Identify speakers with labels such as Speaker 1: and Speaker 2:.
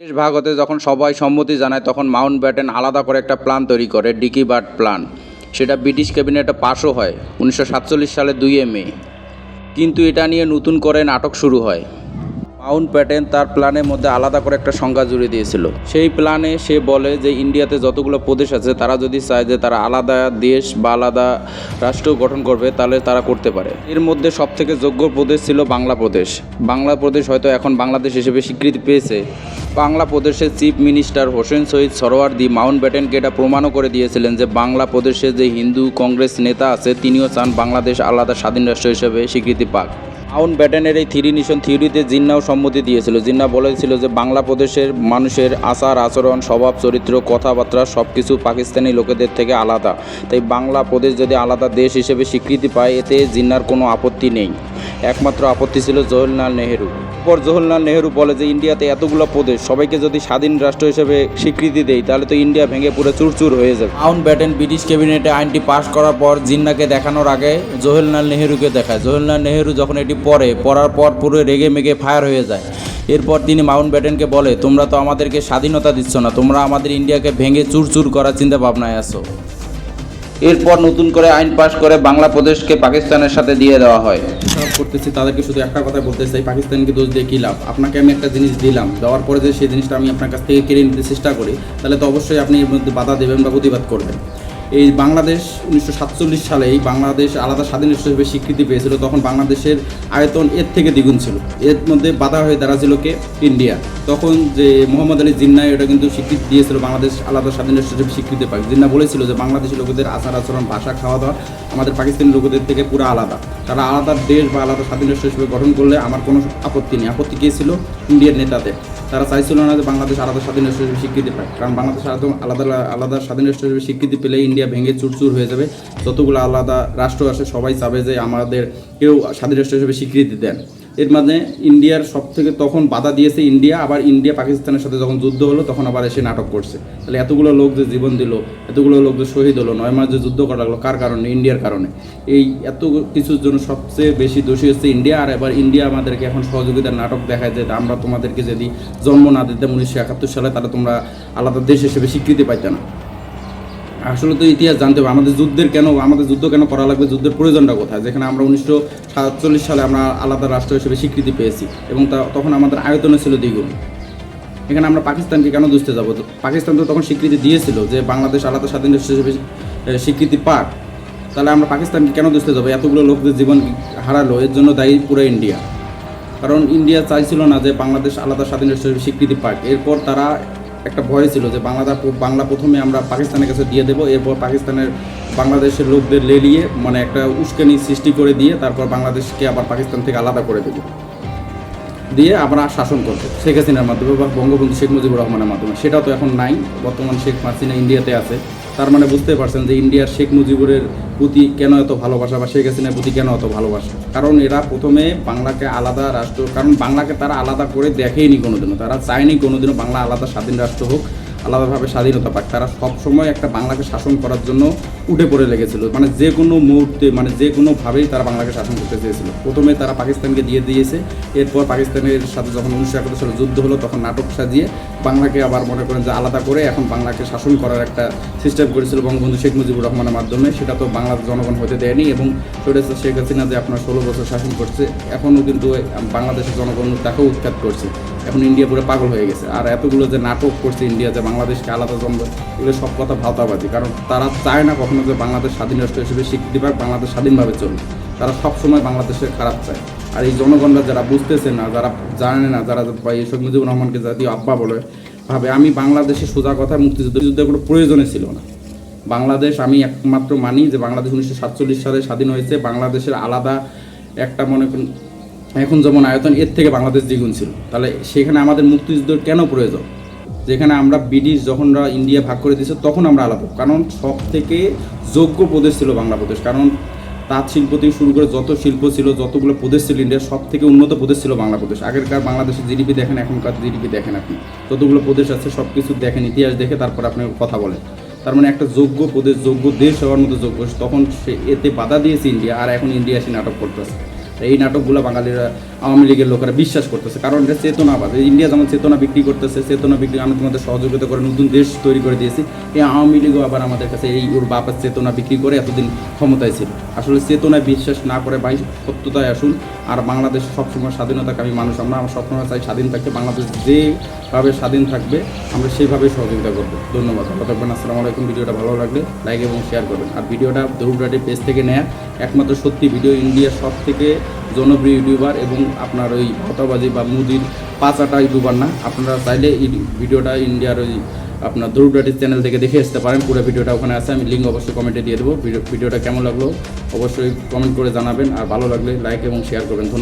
Speaker 1: দেশ ভাগ হতে যখন সবাই সম্মতি জানায়, তখন মাউন্ট ব্যাটেন আলাদা করে একটা প্ল্যান তৈরি করে, ডিকি বার্ড প্ল্যান সেটা ব্রিটিশ ক্যাবিনেটে পাশও হয়, উনিশশো সাতচল্লিশ সালে দুই মে। কিন্তু এটা নিয়ে নতুন করে নাটক শুরু হয়। মাউন্ট প্যাটেন তার প্ল্যানের মধ্যে আলাদা করে একটা সংজ্ঞা জুড়ে দিয়েছিল। সেই প্ল্যানে সে বলে যে ইন্ডিয়াতে যতগুলো প্রদেশ আছে, তারা যদি চায় যে তারা আলাদা দেশ বা আলাদা রাষ্ট্র গঠন করবে, তাহলে তারা করতে পারে। এর মধ্যে সবথেকে যোগ্য প্রদেশ ছিল বাংলা প্রদেশ। বাংলা প্রদেশ হয়তো এখন বাংলাদেশ হিসেবে স্বীকৃতি পেয়েছে। বাংলা প্রদেশের chief minister Hossain Shaheed Suhrawardy Mount ব্যাটেনকে এটা প্রমাণও করে দিয়েছিলেন যে বাংলা প্রদেশে যে হিন্দু কংগ্রেস নেতা আছে, তিনিও চান বাংলাদেশ আলাদা স্বাধীন রাষ্ট্র হিসেবে স্বীকৃতি পাক। মাউন্ট ব্যাটেনের এই থিরি নিশন থিওরিতে জিন্নাও সম্মতি দিয়েছিল। জিন্না বলেছিল যে, বাংলা প্রদেশের মানুষের আচার, আচরণ, স্বভাব, চরিত্র, কথাবার্তা সব কিছু পাকিস্তানি লোকেদের থেকে আলাদা। তাই বাংলা প্রদেশ যদি আলাদা দেশ হিসেবে স্বীকৃতি পায়, এতে জিন্নার কোনো আপত্তি নেই। একমাত্র আপত্তি ছিল জওহরলাল নেহেরু। পর জওহরলাল নেহেরু বলে যে, ইন্ডিয়াতে এতগুলো প্রদেশ, সবাইকে যদি স্বাধীন রাষ্ট্র হিসেবে স্বীকৃতি দেয় তাহলে তো ইন্ডিয়া ভেঙে পুরো চুরচুর হয়ে যাবে। মাউন্ট ব্যাটেন ব্রিটিশ ক্যাবিনেটে আইনটি পাশ করার পর জিন্নাকে দেখানোর আগে জওহরলাল নেহেরুকে দেখায়। জওহরলাল নেহেরু যখন এটি পড়ে, পড়ার পর পুরো রেগে মেগে ফায়ার হয়ে যায়। এরপর তিনি মাউন্ট ব্যাটেনকে বলে, তোমরা তো আমাদেরকে স্বাধীনতা দিচ্ছ না, তোমরা আমাদের ইন্ডিয়াকে ভেঙে চুরচুর করার চিন্তা ভাবনায় আছো। এরপর নতুন করে আইন পাশ করে বাংলা প্রদেশকে পাকিস্তানের সাথে দিয়ে দেওয়া হয়।
Speaker 2: করতেছি, তাদেরকে শুধু একটা কথা বলতে চাই পাকিস্তানকে দোষ দিয়ে কী লাভ? আপনাকে আমি একটা জিনিস দিলাম, দেওয়ার পরে যে সেই জিনিসটা আমি আপনার কাছ থেকে কেড়ে নিতে চেষ্টা করি, তাহলে তো অবশ্যই আপনি এর মধ্যে বাধা দেবেন বা প্রতিবাদ করবেন। এই বাংলাদেশ উনিশশো সাতচল্লিশ এই বাংলাদেশ আলাদা স্বাধীন হিসেবে স্বীকৃতি পেয়েছিল, তখন বাংলাদেশের আয়তন এর থেকে দ্বিগুণ ছিল। এর মধ্যে বাধা হয়ে দাঁড়াছিল কে? ইন্ডিয়া। তখন যে মোহাম্মদ আলী জিন্না এটা কিন্তু স্বীকৃতি দিয়েছিল, বাংলাদেশ আলাদা স্বাধীন হিসেবে স্বীকৃতি পায়। জিন্না বলেছিল যে, বাংলাদেশি লোকেদের আচার আচরণ, ভাষা খাওয়া দাওয়া আমাদের পাকিস্তানি লোকেদের থেকে পুরো আলাদা। তারা আলাদা দেশ বা আলাদা স্বাধীন হিসেবে গঠন করলে আমার কোনো আপত্তি নেই। আপত্তি কে ছিল? ইন্ডিয়ার নেতাদের। তারা চাইছিল না যে বাংলাদেশ আলাদা স্বাধীন রাষ্ট্র হিসেবে স্বীকৃতি পায়। কারণ বাংলাদেশ আলাদা আলাদা আলাদা স্বাধীন রাষ্ট্র হিসেবে স্বীকৃতি পেলে ইন্ডিয়া ভেঙে চুরচুর হয়ে যাবে। যতগুলো আলাদা রাষ্ট্র আসে সবাই চাবে যে আমাদের কেউ স্বাধীন রাষ্ট্র হিসেবে স্বীকৃতি দেন। এর মানে ইন্ডিয়ার সব থেকে তখন বাধা দিয়েছে ইন্ডিয়া, আবার ইন্ডিয়া পাকিস্তানের সাথে যখন যুদ্ধ হলো তখন আবার এসে নাটক করছে। তাহলে এতগুলো লোক যে জীবন দিল, এতগুলো লোক যে শহীদ হলো, নয় মাস যে যুদ্ধ করা লাগল, কার কারণে? ইন্ডিয়ার কারণে। এই এত কিছুর জন্য সবচেয়ে বেশি দোষী হচ্ছে ইন্ডিয়া, আর এবার ইন্ডিয়া আমাদেরকে এখন সহযোগিতার নাটক দেখায় যে আমরা তোমাদেরকে যদি জন্ম না দিতাম উনিশশো একাত্তর সালে, তাহলে তোমরা আলাদা দেশ হিসেবে স্বীকৃতি পাইতে না। আসলে তো ইতিহাস জানতে হবে, আমাদের যুদ্ধের কেন, আমাদের যুদ্ধ কেন করা লাগবে, যুদ্ধের প্রয়োজনটা কোথায়? যেখানে আমরা উনিশশো সাতচল্লিশ সালে আমরা আলাদা রাষ্ট্র হিসেবে স্বীকৃতি পেয়েছি এবং তা তখন আমাদের আয়তনে ছিল দ্বিগুণ। এখানে আমরা পাকিস্তানকে কেন দুষতে যাব? পাকিস্তান তো তখন স্বীকৃতি দিয়েছিল যে বাংলাদেশ আলাদা স্বাধীন রাষ্ট্র হিসেবে স্বীকৃতি পাক। তাহলে আমরা পাকিস্তানকে কেন দুষতে যাব? এতগুলো লোকদের জীবন হারালো, এর জন্য দায়ী পুরো ইন্ডিয়া। কারণ ইন্ডিয়া চাইছিল না যে বাংলাদেশ আলাদা স্বাধীন রাষ্ট্র হিসেবে স্বীকৃতি পাক। এরপর তারা একটা ভয় ছিল যে বাংলাদেশ বাংলা প্রথমে আমরা পাকিস্তানের কাছে দিয়ে দেবো, এরপর পাকিস্তানের বাংলাদেশের লোকদের লেলিয়ে মানে একটা উস্কানি সৃষ্টি করে দিয়ে তারপর বাংলাদেশকে আবার পাকিস্তান থেকে আলাদা করে দেবো। দিয়ে আমরা শাসন করব। শেখ হাসিনার মাধ্যমে বা বঙ্গবন্ধু শেখ মুজিবুর রহমানের মাধ্যমে। সেটা তো এখন নাই। বর্তমান শেখ হাসিনা ইন্ডিয়াতে আছে। তার মানে বুঝতে পারছেন যে ইন্ডিয়ার শেখ মুজিবুরের প্রতি কেন এত ভালোবাসা বা শেখ হাসিনার প্রতি কেন এত ভালোবাসা? কারণ এরা প্রথমে বাংলাকে আলাদা রাষ্ট্র, কারণ বাংলাকে তারা আলাদা করে দেখেইনি কোনোদিনও। তারা চায়নি কোনোদিনও বাংলা আলাদা স্বাধীন রাষ্ট্র হোক। আলাদাভাবে স্বাধীনতা পাক। তারা সবসময় একটা বাংলাকে শাসন করার জন্য উঠে পড়ে লেগেছিল। মানে যে কোনো মুহূর্তে মানে যে কোনোভাবেই তারা বাংলাকে শাসন করতে চেয়েছিল। প্রথমে তারা পাকিস্তানকে দিয়ে দিয়েছে। এরপর পাকিস্তানের সাথে যখন উনিশশো একাত্তর সালে যুদ্ধ হলো, তখন নাটক সাজিয়ে বাংলাকে আবার মনে করেন যে আলাদা করে এখন বাংলাকে শাসন করার একটা সিস্টেম করেছিল বঙ্গবন্ধু শেখ মুজিবুর রহমানের মাধ্যমে। সেটা তো বাংলার জনগণ হতে দেয়নি এবং সরেছে শেখ হাসিনা যে আপনার ষোলো বছর শাসন করছে এখনও কিন্তু বাংলাদেশের জনগণ তাকেও উৎখাত করছে। এখন ইন্ডিয়া পুরো পাগল হয়ে গেছে। আর এতগুলো যে নাটক করছে ইন্ডিয়া, যে বাংলাদেশকে আলাদা জন্ম এগুলো সব কথা ভাওতাবাজি। কারণ তারা চায় না কখনো যে বাংলাদেশ স্বাধীন রাষ্ট্র হিসেবে স্বীকৃতি পাক, বাংলাদেশ স্বাধীনভাবে চলবে। তারা সবসময় বাংলাদেশের খারাপ চায়। আর এই জনগণরা যারা বুঝতেছে না, যারা জানে না, যারা এই মুজিবুর রহমানকে জাতীয় আব্বা বলে, ভাবে, আমি বাংলাদেশে সোজা কথা, মুক্তিযুদ্ধ যুদ্ধের কোনো প্রয়োজনে ছিল না। বাংলাদেশ আমি একমাত্র মানি যে বাংলাদেশ উনিশশো সাতচল্লিশ সালে স্বাধীন হয়েছে। বাংলাদেশের আলাদা একটা মনে এখন যেমন আয়তন এর থেকে বাংলাদেশ দ্বিগুণ ছিল, তাহলে সেখানে আমাদের মুক্তিযুদ্ধের কেন প্রয়োজন? যেখানে আমরা ব্রিটিশ যখন ইন্ডিয়া ভাগ করে দিয়েছে, তখন আমরা আলাদা কারণ সব থেকে যোগ্য প্রদেশ ছিল বাংলা প্রদেশ। কারণ তাঁত শিল্প থেকে শুরু করে যত শিল্প ছিল, যতগুলো প্রদেশ ছিল ইন্ডিয়ার সব থেকে উন্নত প্রদেশ ছিল বাংলা প্রদেশ। আগেরকার বাংলাদেশের জিডিপি দেখেন, এখনকার জিডিপি দেখেন আপনি। যতগুলো প্রদেশ আছে সব কিছু দেখেন, ইতিহাস দেখে তারপর আপনি কথা বলেন। তার মানে একটা যোগ্য প্রদেশ, যোগ্য দেশ হওয়ার মতো যোগ্য। তখন সে এতে বাধা দিয়েছে ইন্ডিয়া, আর এখন ইন্ডিয়া এসে নাটক করতেছে। এই নাটকগুলো বাঙালিরা আওয়ামী লীগের লোকেরা বিশ্বাস করতেছে, কারণ এটা চেতনাবাদ। ইন্ডিয়া যেমন চেতনা বিক্রি করতেছে, চেতনা বিক্রি, আমি তোমাদের সহযোগিতা করে নতুন দেশ তৈরি করে দিয়েছি, এই আওয়ামী লীগও আবার আমাদের কাছে এই ওর বাপের চেতনা বিক্রি করে এতদিন ক্ষমতায় ছিল। আসলে চেতনায় বিশ্বাস না করে ভাই সত্যতায় আসুন, আর বাংলাদেশ সবসময় স্বাধীনতাকামী মানুষ। আমরা আমরা সবসময় চাই স্বাধীন থাকতে, বাংলাদেশ যেভাবে স্বাধীন থাকবে, আমরা সেইভাবে সহযোগিতা করব। ধন্যবাদ, ভালো থাকবেন, আসসালামু আলাইকুম, ভিডিওটা ভালো লাগলে লাইক এবং শেয়ার করবেন। আর ভিডিওটা দৌড়াটি পেজ থেকে নেয়া একমাত্র সত্যি ভিডিও ইন্ডিয়ার সব থেকে জনপ্রিয় ইউটিউবার এবং আপনার ওই হতাবাজি বা মুদির পাঁচাটা ইউটিউবার না, আপনারা চাইলে ভিডিওটা ইন্ডিয়ার ওই আপনার দুরুডাটির চ্যানেল থেকে দেখে আসতে পারেন। পুরো ভিডিওটা ওখানে আছে, আমি লিঙ্ক অবশ্যই কমেন্টে দিয়ে দেবো। ভিডিও ভিডিওটা কেমন লাগল? অবশ্যই কমেন্ট করে জানাবেন। আর ভালো লাগলে লাইক এবং শেয়ার করবেন। ধন্যবাদ।